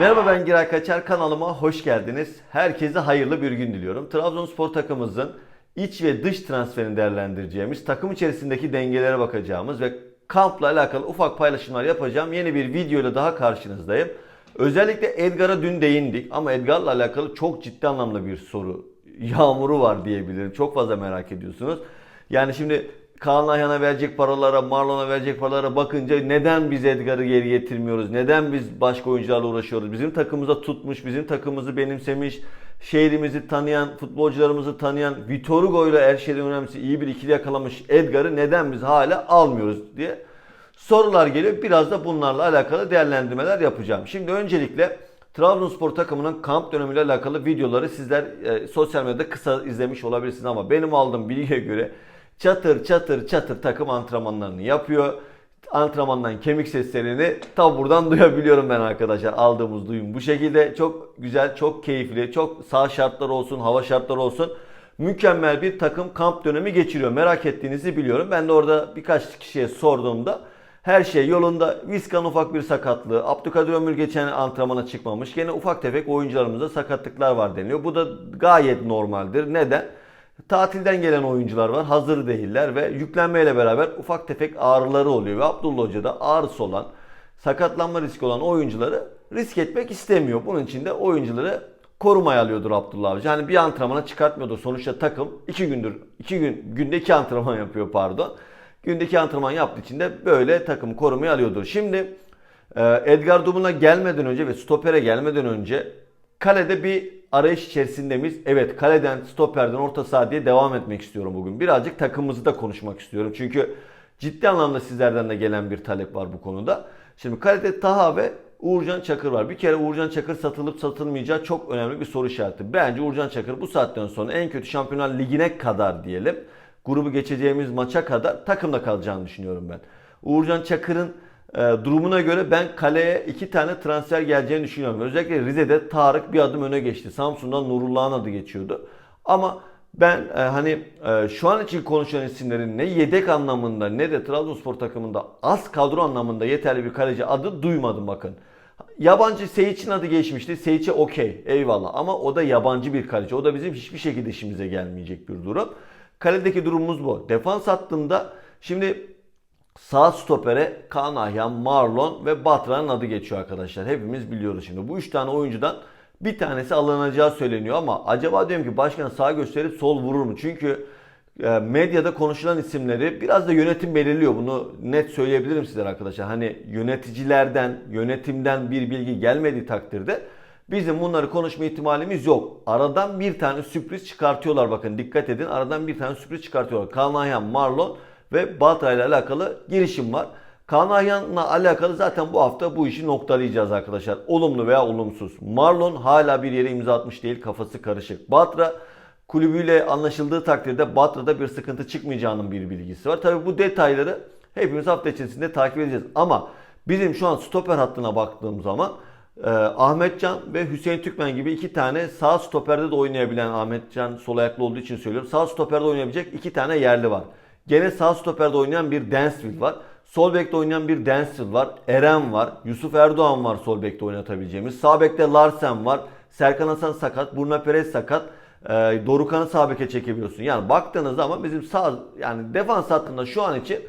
Merhaba ben Giray Kaçar kanalıma hoş geldiniz. Herkese hayırlı bir gün diliyorum. Trabzonspor takımımızın iç ve dış transferini değerlendireceğimiz, takım içerisindeki dengelere bakacağımız ve kampla alakalı ufak paylaşımlar yapacağım yeni bir videoyla daha karşınızdayım. Özellikle Edgar'a dün değindik ama Edgar'la alakalı çok ciddi anlamda bir soru yağmuru var diyebilirim. Çok fazla merak ediyorsunuz. Yani şimdi Kaan Ayhan'a verecek paralara, Marlon'a verecek paralara bakınca neden biz Edgar'ı geri getirmiyoruz? Neden biz başka oyuncularla uğraşıyoruz? Bizim takımımıza tutmuş, bizim takımımızı benimsemiş, şehrimizi tanıyan, futbolcularımızı tanıyan, Vitor Hugo ile her şeyden önemlisi iyi bir ikili yakalamış Edgar'ı neden biz hala almıyoruz diye sorular geliyor. Biraz da bunlarla alakalı değerlendirmeler yapacağım. Şimdi öncelikle Trabzonspor takımının kamp dönemiyle alakalı videoları sizler e, sosyal medyada kısa izlemiş olabilirsiniz ama benim aldığım bilgiye göre çatır çatır çatır takım antrenmanlarını yapıyor. Antrenmandan kemik seslerini tam buradan duyabiliyorum ben arkadaşlar. Aldığımız duyum bu şekilde. Çok güzel, çok keyifli, çok sağ şartlar olsun, hava şartları olsun. Mükemmel bir takım kamp dönemi geçiriyor. Merak ettiğinizi biliyorum. Ben de orada birkaç kişiye sorduğumda her şey yolunda. Viskan ufak bir sakatlığı. Abdülkadir Ömür geçen antrenmana çıkmamış. Gene ufak tefek oyuncularımızda sakatlıklar var deniliyor. Bu da gayet normaldir. Neden? Tatilden gelen oyuncular var. Hazır değiller ve yüklenmeyle beraber ufak tefek ağrıları oluyor. Ve Abdullah Hoca da ağrısı olan, sakatlanma riski olan oyuncuları risk etmek istemiyor. Bunun için de oyuncuları korumaya alıyordur Abdullah Avcı. Hani bir antrenmana çıkartmıyordur. Sonuçta takım iki gündür, iki gün, günde iki antrenman yapıyor pardon. Gündeki antrenman yaptığı için de böyle takım korumaya alıyordur. Şimdi e, Edgar Dumun'a gelmeden önce ve stopere gelmeden önce kalede bir arayış içerisinde miyiz? Evet kaleden, stoperden, orta saha diye devam etmek istiyorum bugün. Birazcık takımımızı da konuşmak istiyorum. Çünkü ciddi anlamda sizlerden de gelen bir talep var bu konuda. Şimdi kalede Taha ve Uğurcan Çakır var. Bir kere Uğurcan Çakır satılıp satılmayacağı çok önemli bir soru işareti. Bence Uğurcan Çakır bu saatten sonra en kötü Şampiyonlar Ligi'ne kadar diyelim grubu geçeceğimiz maça kadar takımda kalacağını düşünüyorum ben. Uğurcan Çakır'ın durumuna göre ben kaleye iki tane transfer geleceğini düşünüyorum. Özellikle Rize'de Tarık bir adım öne geçti. Samsun'dan Nurullah'ın adı geçiyordu. Ama ben e, hani e, şu an için konuşan isimlerin ne yedek anlamında ne de Trabzonspor takımında az kadro anlamında yeterli bir kaleci adı duymadım bakın. Yabancı Seyiç'in adı geçmişti. Seyiç'e okey eyvallah ama o da yabancı bir kaleci. O da bizim hiçbir şekilde işimize gelmeyecek bir durum. Kaledeki durumumuz bu. Defans hattında şimdi sağ stopere Kaan Ayhan, Marlon ve Batra'nın adı geçiyor arkadaşlar. Hepimiz biliyoruz şimdi. Bu üç tane oyuncudan bir tanesi alınacağı söyleniyor ama acaba diyorum ki başkan sağ gösterip sol vurur mu? Çünkü e, medyada konuşulan isimleri biraz da yönetim belirliyor. Bunu net söyleyebilirim sizlere arkadaşlar. Hani yöneticilerden, yönetimden bir bilgi gelmediği takdirde Bizim bunları konuşma ihtimalimiz yok. Aradan bir tane sürpriz çıkartıyorlar bakın dikkat edin. Aradan bir tane sürpriz çıkartıyorlar. Kaan Marlon ve Batra ile alakalı girişim var. Kaan Ayhan'la alakalı zaten bu hafta bu işi noktalayacağız arkadaşlar. Olumlu veya olumsuz. Marlon hala bir yere imza atmış değil. Kafası karışık. Batra kulübüyle anlaşıldığı takdirde Batra'da bir sıkıntı çıkmayacağının bir bilgisi var. Tabi bu detayları hepimiz hafta içerisinde takip edeceğiz. Ama bizim şu an stoper hattına baktığım zaman ee, Ahmetcan ve Hüseyin Türkmen gibi iki tane sağ stoperde de oynayabilen Ahmetcan sol ayaklı olduğu için söylüyorum. Sağ stoperde oynayabilecek iki tane yerli var. Gene sağ stoperde oynayan bir Dansville var. Sol bekte oynayan bir Dansville var. Eren var. Yusuf Erdoğan var sol bekte oynatabileceğimiz. Sağ bekte Larsen var. Serkan Hasan sakat. Burna Perez sakat. Ee, Dorukan'ı sağ beke çekebiliyorsun. Yani baktığınız zaman bizim sağ yani defans hattında şu an için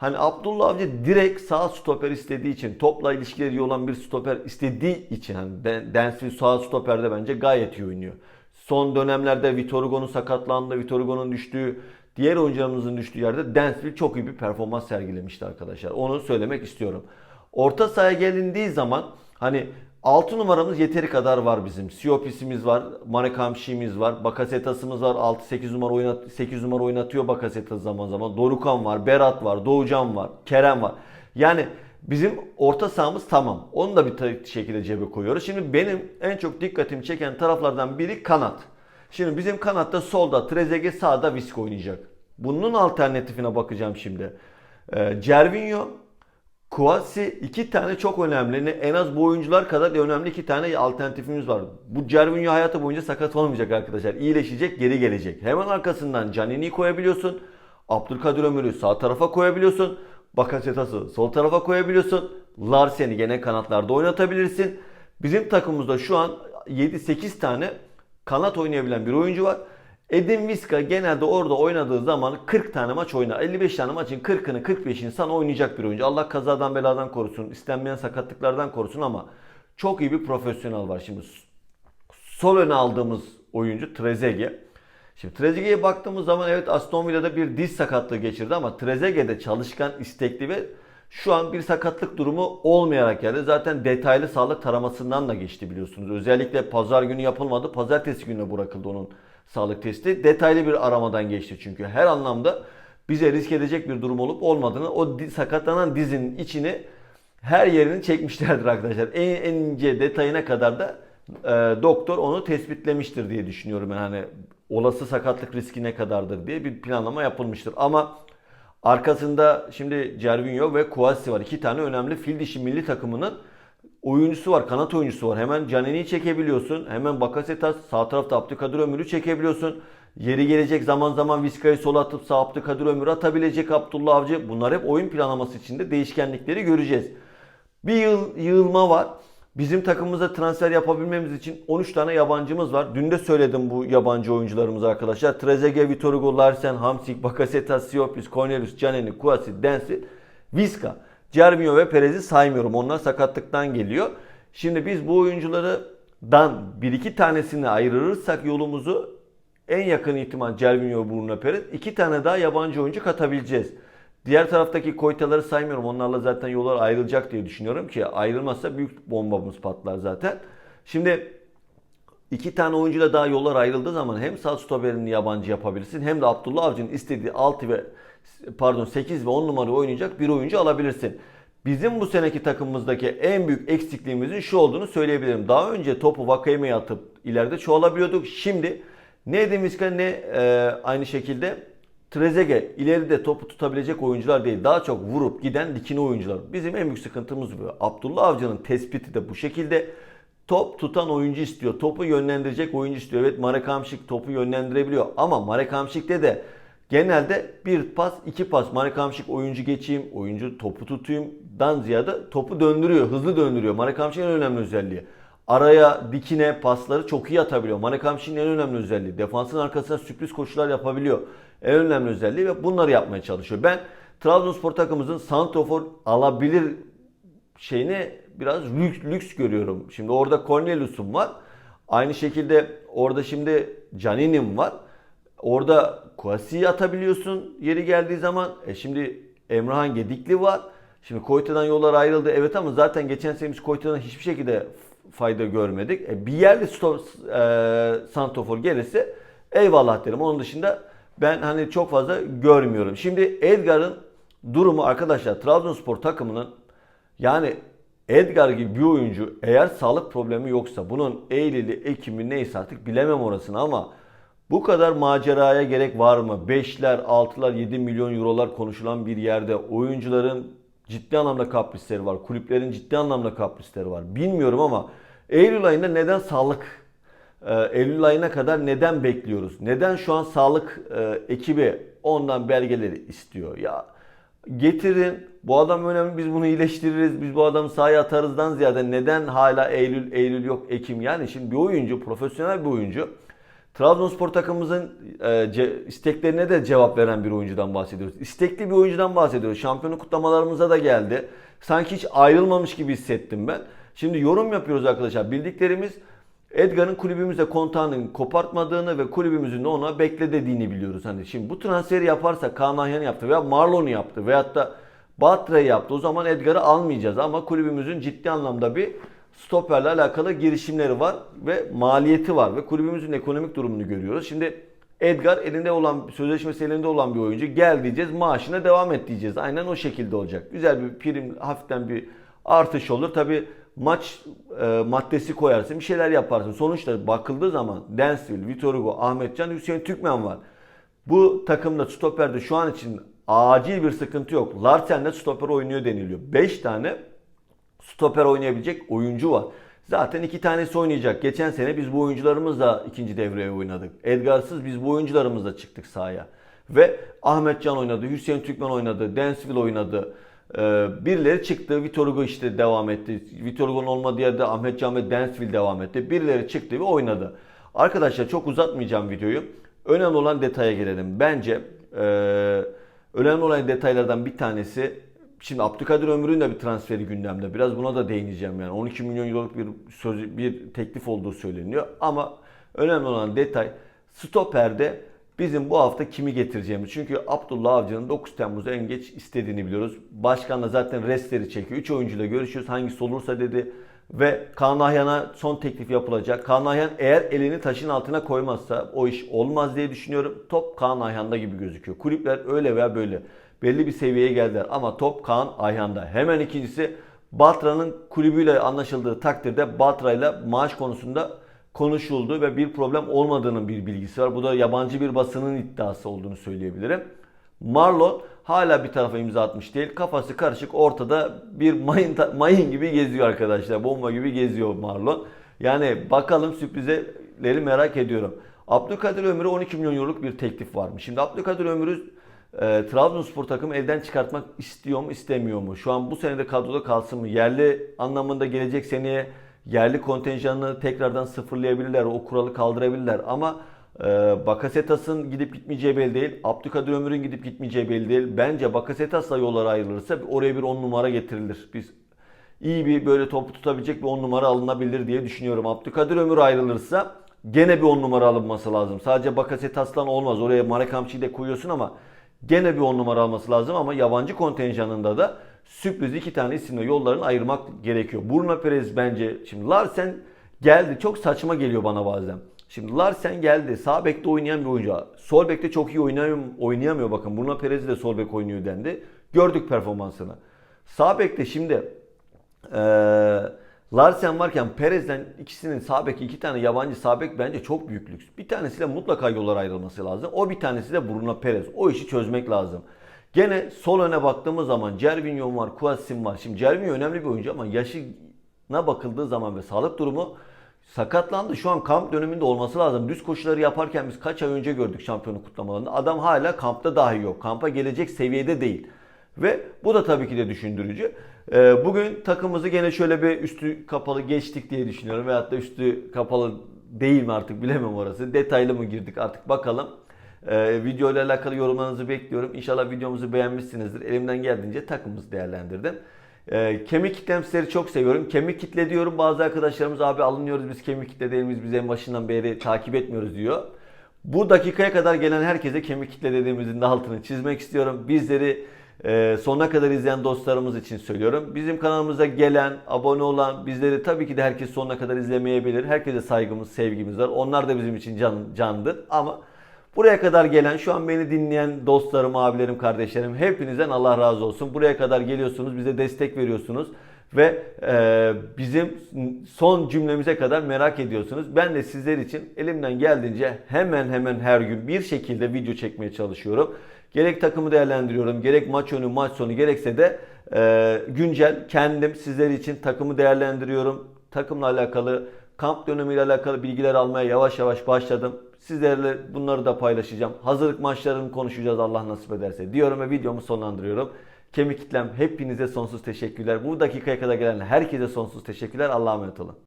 Hani Abdullah Avcı direkt sağ stoper istediği için, topla ilişkileri iyi olan bir stoper istediği için hani Densville sağ stoperde bence gayet iyi oynuyor. Son dönemlerde Vitor Hugo'nun sakatlandığı, Vitor Hugo'nun düştüğü, diğer oyuncularımızın düştüğü yerde Densville çok iyi bir performans sergilemişti arkadaşlar. Onu söylemek istiyorum. Orta sahaya gelindiği zaman hani 6 numaramız yeteri kadar var bizim. Siopis'imiz var, Manekamşi'miz var, Bakasetas'ımız var. 6-8 numara oynat 8 numara oynatıyor Bakasetas zaman zaman. Dorukan var, Berat var, Doğucan var, Kerem var. Yani bizim orta sahamız tamam. Onu da bir şekilde cebe koyuyoruz. Şimdi benim en çok dikkatimi çeken taraflardan biri kanat. Şimdi bizim kanatta solda Trezeguet sağda Visco oynayacak. Bunun alternatifine bakacağım şimdi. Ee, Cervinho Kouassi iki tane çok önemli. En az bu oyuncular kadar önemli iki tane alternatifimiz var. Bu Cervinho hayatı boyunca sakat olmayacak arkadaşlar. İyileşecek, geri gelecek. Hemen arkasından Canini'yi koyabiliyorsun. Abdülkadir Ömür'ü sağ tarafa koyabiliyorsun. Bakasetas'ı sol tarafa koyabiliyorsun. Larsen'i gene kanatlarda oynatabilirsin. Bizim takımımızda şu an 7-8 tane kanat oynayabilen bir oyuncu var. Edin Viska genelde orada oynadığı zaman 40 tane maç oynar. 55 tane maçın 40'ını 45'ini sana oynayacak bir oyuncu. Allah kazadan beladan korusun, istenmeyen sakatlıklardan korusun ama çok iyi bir profesyonel var. Şimdi sol öne aldığımız oyuncu Trezeguet. Şimdi Trezeguet'e baktığımız zaman evet Aston Villa'da bir diz sakatlığı geçirdi ama Trezeguet de çalışkan, istekli ve şu an bir sakatlık durumu olmayarak geldi. Zaten detaylı sağlık taramasından da geçti biliyorsunuz. Özellikle pazar günü yapılmadı. Pazartesi gününe bırakıldı onun sağlık testi. Detaylı bir aramadan geçti çünkü. Her anlamda bize risk edecek bir durum olup olmadığını o sakatlanan dizinin içini her yerini çekmişlerdir arkadaşlar. En, en ince detayına kadar da e, doktor onu tespitlemiştir diye düşünüyorum. Yani hani olası sakatlık riski ne kadardır diye bir planlama yapılmıştır. Ama arkasında şimdi Cervinho ve Kouassi var. İki tane önemli fil dişi milli takımının oyuncusu var, kanat oyuncusu var. Hemen Canini'yi çekebiliyorsun. Hemen Bakasetas sağ tarafta Abdülkadir Ömür'ü çekebiliyorsun. Yeri gelecek zaman zaman Vizca'yı sola atıp sağ Abdülkadir Ömür'ü atabilecek Abdullah Avcı. Bunlar hep oyun planlaması içinde değişkenlikleri göreceğiz. Bir yıl yığılma var. Bizim takımımıza transfer yapabilmemiz için 13 tane yabancımız var. Dün de söyledim bu yabancı oyuncularımız arkadaşlar. Trezeguet, Vitor Hugo, Larsen, Hamsik, Bakasetas, Siopis, Cornelius, Canini, Kouassi, Densi, Vizca. Cervinho ve Perez'i saymıyorum. Onlar sakatlıktan geliyor. Şimdi biz bu oyunculardan bir iki tanesini ayırırsak yolumuzu en yakın ihtimal Cervinho, Bruno Perez. iki tane daha yabancı oyuncu katabileceğiz. Diğer taraftaki koytaları saymıyorum. Onlarla zaten yollar ayrılacak diye düşünüyorum ki ayrılmazsa büyük bombamız patlar zaten. Şimdi iki tane oyuncuyla daha yollar ayrıldığı zaman hem sağ stoperini yabancı yapabilirsin hem de Abdullah Avcı'nın istediği 6 ve pardon 8 ve 10 numara oynayacak bir oyuncu alabilirsin. Bizim bu seneki takımımızdaki en büyük eksikliğimizin şu olduğunu söyleyebilirim. Daha önce topu Vakayeme'ye atıp ileride çoğalabiliyorduk. Şimdi ne Edin ne e, aynı şekilde Trezeguet ileride topu tutabilecek oyuncular değil. Daha çok vurup giden dikine oyuncular. Bizim en büyük sıkıntımız bu. Abdullah Avcı'nın tespiti de bu şekilde. Top tutan oyuncu istiyor. Topu yönlendirecek oyuncu istiyor. Evet Marek Hamšík topu yönlendirebiliyor. Ama Marek Hamšík'te de genelde bir pas, iki pas. Marek Hamšík oyuncu geçeyim, oyuncu topu tutayım dan ziyade topu döndürüyor, hızlı döndürüyor. Marek Hamšík'in en önemli özelliği. Araya dikine pasları çok iyi atabiliyor. Marek Hamšík'in en önemli özelliği. Defansın arkasına sürpriz koşular yapabiliyor. En önemli özelliği ve bunları yapmaya çalışıyor. Ben Trabzonspor takımımızın santrofor alabilir şeyini biraz lüks, lüks görüyorum. Şimdi orada Cornelius'um var. Aynı şekilde orada şimdi Canini'm var. Orada Kouassi'yi atabiliyorsun yeri geldiği zaman. E şimdi Emrahan Gedikli var. Şimdi Koyta'dan yollar ayrıldı. Evet ama zaten geçen sene biz Koyta'dan hiçbir şekilde fayda görmedik. E bir yerde stop, e, Santofor gelirse eyvallah derim. Onun dışında ben hani çok fazla görmüyorum. Şimdi Edgar'ın durumu arkadaşlar Trabzonspor takımının yani Edgar gibi bir oyuncu eğer sağlık problemi yoksa bunun Eylül'ü, Ekim'i neyse artık bilemem orasını ama bu kadar maceraya gerek var mı? 5'ler, 6'lar, 7 milyon eurolar konuşulan bir yerde oyuncuların ciddi anlamda kaprisleri var. Kulüplerin ciddi anlamda kaprisleri var. Bilmiyorum ama Eylül ayında neden sağlık Eylül ayına kadar neden bekliyoruz? Neden şu an sağlık e, ekibi ondan belgeleri istiyor? Ya getirin. Bu adam önemli. Biz bunu iyileştiririz. Biz bu adamı sahaya atarızdan ziyade neden hala Eylül, Eylül yok Ekim? Yani şimdi bir oyuncu, profesyonel bir oyuncu. Trabzonspor takımımızın e, isteklerine de cevap veren bir oyuncudan bahsediyoruz. İstekli bir oyuncudan bahsediyoruz. Şampiyonluk kutlamalarımıza da geldi. Sanki hiç ayrılmamış gibi hissettim ben. Şimdi yorum yapıyoruz arkadaşlar. Bildiklerimiz Edgar'ın kulübümüzde kontağının kopartmadığını ve kulübümüzün de ona bekle dediğini biliyoruz. Hani şimdi bu transferi yaparsa Kaan Ayhan yaptı veya Marlon'u yaptı veyahut da Batra'yı yaptı. O zaman Edgar'ı almayacağız ama kulübümüzün ciddi anlamda bir stoperle alakalı girişimleri var ve maliyeti var ve kulübümüzün ekonomik durumunu görüyoruz. Şimdi Edgar elinde olan, sözleşmesi elinde olan bir oyuncu. Gel diyeceğiz, maaşına devam et diyeceğiz. Aynen o şekilde olacak. Güzel bir prim, hafiften bir artış olur. Tabi maç e, maddesi koyarsın, bir şeyler yaparsın. Sonuçta bakıldığı zaman Densville, Vitor Hugo, Ahmetcan, Hüseyin Türkmen var. Bu takımda stoperde şu an için acil bir sıkıntı yok. Larsen de stoper oynuyor deniliyor. 5 tane stoper oynayabilecek oyuncu var. Zaten iki tanesi oynayacak. Geçen sene biz bu oyuncularımızla ikinci devreye oynadık. Edgarsız biz bu oyuncularımızla çıktık sahaya. Ve Ahmet Can oynadı, Hüseyin Türkmen oynadı, Densville oynadı. Ee, birileri çıktı. Vitor Hugo işte devam etti. Vitor Hugo'nun olmadığı yerde Ahmet Can ve Dansville devam etti. Birileri çıktı ve oynadı. Arkadaşlar çok uzatmayacağım videoyu. Önemli olan detaya gelelim. Bence e, önemli olan detaylardan bir tanesi Şimdi Abdülkadir Ömür'ün de bir transferi gündemde. Biraz buna da değineceğim yani. 12 milyon euroluk bir söz, bir teklif olduğu söyleniyor. Ama önemli olan detay stoperde bizim bu hafta kimi getireceğimiz. Çünkü Abdullah Avcı'nın 9 Temmuz'da en geç istediğini biliyoruz. Başkan da zaten restleri çekiyor. 3 oyuncuyla görüşüyoruz. Hangisi olursa dedi. Ve Kaan Ayhan'a son teklif yapılacak. Kaan Ayhan eğer elini taşın altına koymazsa o iş olmaz diye düşünüyorum. Top Kaan Ayhan'da gibi gözüküyor. Kulüpler öyle veya böyle belli bir seviyeye geldiler. Ama top Kaan Ayhan'da. Hemen ikincisi Batra'nın kulübüyle anlaşıldığı takdirde Batra'yla maaş konusunda konuşuldu ve bir problem olmadığının bir bilgisi var. Bu da yabancı bir basının iddiası olduğunu söyleyebilirim. Marlon hala bir tarafa imza atmış değil. Kafası karışık ortada bir mayın, mayın gibi geziyor arkadaşlar. Bomba gibi geziyor Marlon. Yani bakalım sürprizleri merak ediyorum. Abdülkadir Ömür'e 12 milyon euroluk bir teklif varmış. Şimdi Abdülkadir Ömür'ü e, Trabzonspor takımı elden çıkartmak istiyor mu istemiyor mu? Şu an bu senede kadroda kalsın mı? Yerli anlamında gelecek seneye yerli kontenjanını tekrardan sıfırlayabilirler. O kuralı kaldırabilirler. Ama e, Bakasetas'ın gidip gitmeyeceği belli değil. Abdülkadir Ömür'ün gidip gitmeyeceği belli değil. Bence Bakasetas'la yollar ayrılırsa oraya bir 10 numara getirilir. Biz iyi bir böyle topu tutabilecek bir 10 numara alınabilir diye düşünüyorum. Abdülkadir Ömür ayrılırsa gene bir 10 numara alınması lazım. Sadece Bakasetas'tan olmaz. Oraya Marek Hamşi'yi de koyuyorsun ama Gene bir 10 numara alması lazım ama yabancı kontenjanında da sürpriz iki tane isimle yollarını ayırmak gerekiyor. Bruno Perez bence şimdi Larsen geldi. Çok saçma geliyor bana bazen. Şimdi Larsen geldi. Sağ bekte oynayan bir oyuncu. Sol bekte çok iyi oynayamıyor, oynayamıyor bakın. Bruno Perez de sol bek oynuyor dendi. Gördük performansını. Sağ bekte şimdi eee Larsen varken Perez'den ikisinin sağ beki iki tane yabancı sağ bek bence çok büyük lüks. Bir tanesiyle mutlaka yollar ayrılması lazım. O bir tanesi de Bruno Perez. O işi çözmek lazım. Gene sol öne baktığımız zaman Cervinho var, Kouassim var. Şimdi Cervinho önemli bir oyuncu ama yaşına bakıldığı zaman ve sağlık durumu sakatlandı. Şu an kamp döneminde olması lazım. Düz koşuları yaparken biz kaç ay önce gördük şampiyonluk kutlamalarında. Adam hala kampta dahi yok. Kampa gelecek seviyede değil. Ve bu da tabii ki de düşündürücü. Ee, bugün takımımızı gene şöyle bir üstü kapalı geçtik diye düşünüyorum. Veyahut da üstü kapalı değil mi artık bilemem orası. Detaylı mı girdik artık bakalım. Ee, video ile alakalı yorumlarınızı bekliyorum. İnşallah videomuzu beğenmişsinizdir. Elimden geldiğince takımımızı değerlendirdim. Ee, kemik kitlemsileri çok seviyorum. Kemik kitle diyorum bazı arkadaşlarımız abi alınıyoruz biz kemik kitle değil miyiz biz en başından beri takip etmiyoruz diyor. Bu dakikaya kadar gelen herkese kemik kitle dediğimizin de altını çizmek istiyorum. Bizleri ee, sonuna kadar izleyen dostlarımız için söylüyorum. Bizim kanalımıza gelen, abone olan, bizleri tabii ki de herkes sonuna kadar izlemeyebilir. Herkese saygımız, sevgimiz var. Onlar da bizim için can, candır. Ama buraya kadar gelen, şu an beni dinleyen dostlarım, abilerim, kardeşlerim hepinizden Allah razı olsun. Buraya kadar geliyorsunuz, bize destek veriyorsunuz ve e, bizim son cümlemize kadar merak ediyorsunuz. Ben de sizler için elimden geldiğince hemen hemen her gün bir şekilde video çekmeye çalışıyorum. Gerek takımı değerlendiriyorum, gerek maç önü, maç sonu, gerekse de e, güncel kendim sizler için takımı değerlendiriyorum. Takımla alakalı, kamp dönemiyle alakalı bilgiler almaya yavaş yavaş başladım. Sizlerle bunları da paylaşacağım. Hazırlık maçlarını konuşacağız Allah nasip ederse diyorum ve videomu sonlandırıyorum. Kemik kitlem hepinize sonsuz teşekkürler. Bu dakikaya kadar gelen herkese sonsuz teşekkürler. Allah'a emanet olun.